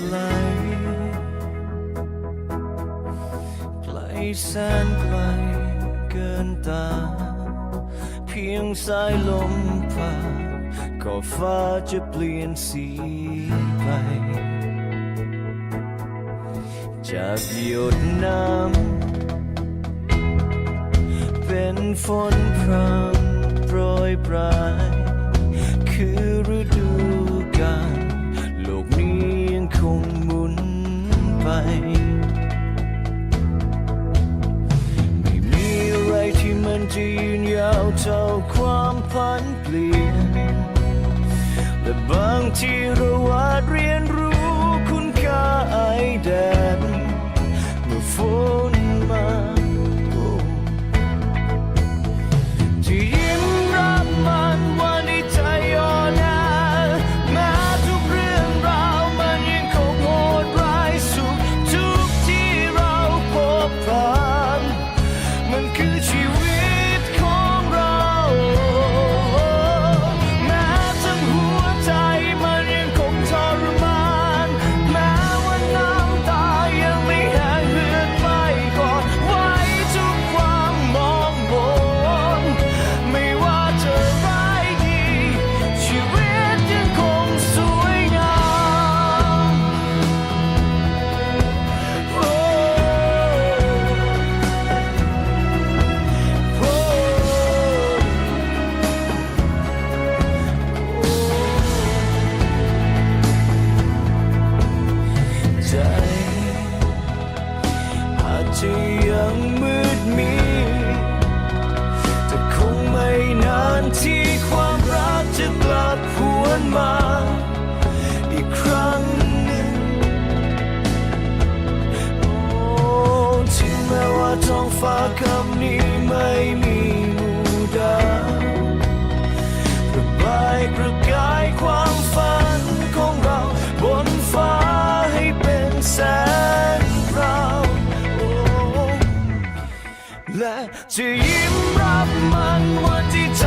ไกล ไกลแสนไกลเกินตา เพียงสายลมผ่านก็ฟ้าจะเปลี่ยนสีไป จากหยดน้ำเป็นฝนพรำโปรยปลาย คือฤดู ไม่มีอะไรที่มันจะยืนยาวเท่าความพันเปลี่ยน แต่บางทีเราอาจเรียน จะยังมืดมิดแต่คงไม่นานที่ความรักจะกลับหวนมา จะยิ้มรับมันวันที่ใจ